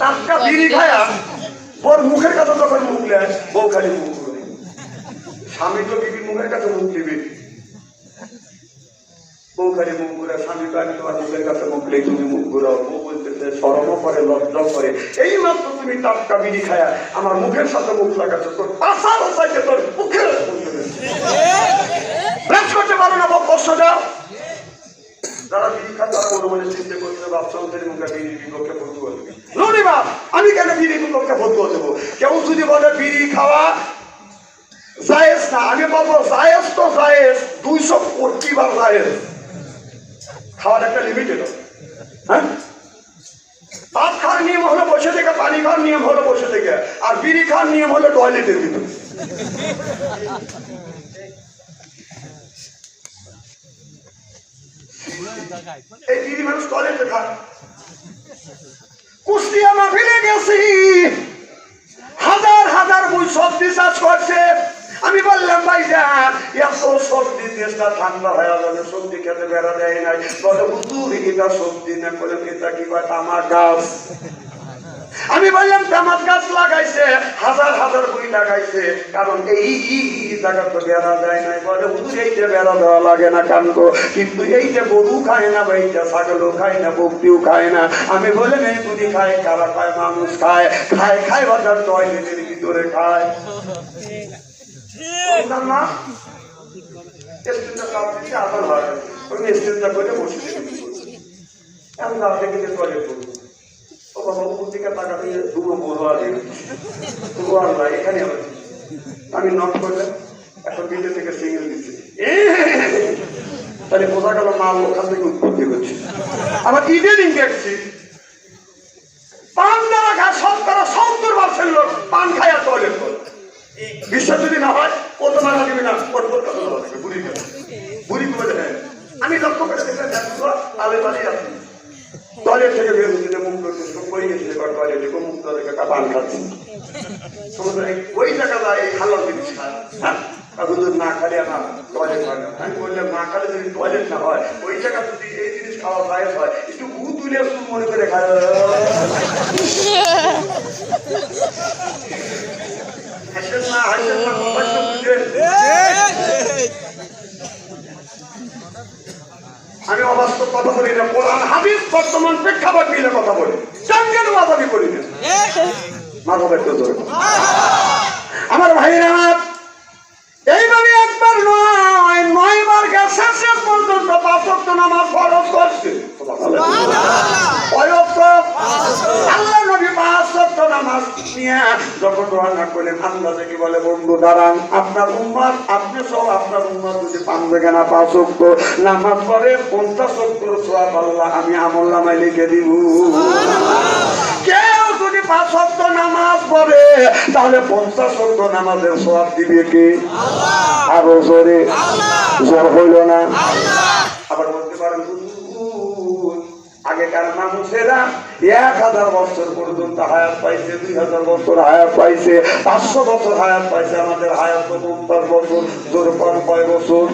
টাটকা বিড়ি খায়া ওর মুখের কাছে যখন মুখ নেয় বউ খালি মুখ করে স্বামী তো মুখের কাছে মুখ দিবে বউ খালি মুখ ঘুরে স্বামী তো আমি তোমার মুখের কাছে মুখ নেই তুমি মুখ বউ বলতেছে সরমও করে করে এই মাত্র তুমি টাটকা বিড়ি খায়া আমার মুখের সাথে মুখ লাগাচ্ছ তোর পাশা বসাইছে তোর মুখে রেস করতে পারো না বউ কষ্ট যারা বিড়ি খান, তারা মনে মনে চিন্তা করছে ওদের মুখে বিড়ির বিপক্ষে যাবে। বাপ, আমি কেন বিড়ির বিপক্ষে হতে দেবো কেউ যদি বলে বিড়ি খাওয়া জায়েজ না আমি বলব, জায়েজ তো জায়েজ, দুইশো কোটি বার জায়েজ। খাওয়ার একটা লিমিটেড হ্যাঁ? ভাত খাওয়ার নিয়ম হলো বসে থেকে, পানি খাওয়ার নিয়ম হলো বসে থেকে, আর বিড়ি খাওয়ার নিয়ম হলো টয়লেটের ভিতরে। এই বিড়ি মানুষ কলেজে থাকে। কুষ্টিয়া মাহফিলে গেছি। হাজার হাজার বই সবজি চাষ করছে। আমি বললাম, ভাই যান এত সবজি দেশটা ঠান্ডা হয়ে যাবে সবজি খেতে বেড়া দেয় নাই। বলে, হুজুর সবজি না বলে এটা কি কয় আমার গাছ? আমি বললাম তামাক গাছ লাগাইছে, হাজার হাজার বই লাগাইছে, কারণ এই জায়গা তো বেড়া যায় নাই বলে, হুজুর এইটা বেড়া দেওয়া লাগে না কান্দ কিন্তু এইটা গরু খায় না, বা এইটা ছাগলও খায় না, বকরিও খায় না, আমি বললাম, এই দুটি খায়, কারা খায়, মানুষ খায় খায় খায়, বাজার টয়লেটের ভিতরে খায়। না স্টেজটা আবার হয়? করে বসে। টয়লেট করব আমি তাহলে বোঝা গেল মাল ওখান থেকে উৎপত্তি করছে আবার ইডেনিং দেখছি, পান দ্বারা খা শতকরা সত্তর পার্সেন্ট লোক পান খায় আর টয়লেট করে যদি না হয়, ও তো মারা দিবি না বুড়ি বুড়ি আমি লক্ষ্য করে দেখলাম, দেখো আলে বালি আছি। টয়লেট থেকে বের হচ্ছে। মুখ করছে সব করে গেছে এবার থেকে মুখ ধরে একটা পান খাচ্ছে সমুদ্র ওই টাকাটা এই জিনিস হ্যাঁ? হুজুর না খালে আমার টয়লেট হয় আমি বললাম, না খালে যদি টয়লেট না হয়, ওই জায়গা যদি এই জিনিস খাওয়া খায় হয়, একটু উ তুলে মনে করে খায় হাসেন না হাসেন না সবাই তো বুঝেন। আমি অবাস্তব কথা বলি না কোরআন হাদিস বর্তমান প্রেক্ষাপট মিলে কথা বলি। চাঙ্গের মাধবী করি না। মাথা একটু আমার ভাইরা আমার এইভাবে একবার নয় নয়বার গেছে শেষ পর্যন্ত পাঁচক নামাজ ফরজ করছে অয়ত্ত আল্লাহ নবী পাঁচ সপ্তাহ নামাজ নিয়ে যখন রওনা করলেন আল্লাহ দেখি বলে বন্ধু দাঁড়ান। আপনার উম্মার আপনি সব আপনার উম্মার যদি পানবে কেনা পাঁচ সপ্ত নামাজ পরে পঞ্চাশ সত্তর সোয়াব আল্লাহ আমি আমল নামায় লিখে দিব। কেউ যদি পাঁচ সপ্ত নামাজ পড়ে তাহলে পঞ্চাশ সপ্ত নামাজের সোয়াব দিবে কে? আরও জোরে। জোর হইল না? আগেকার মানুষেরা এক হাজার বছর পর্যন্ত হায়াত পাইছে, দুই হাজার বছর হায়াত পাইছে, পাঁচশো বছর হায়াত পাইছে, আমাদের হায়াত পঞ্চাশ বছর জোর কয় বছর?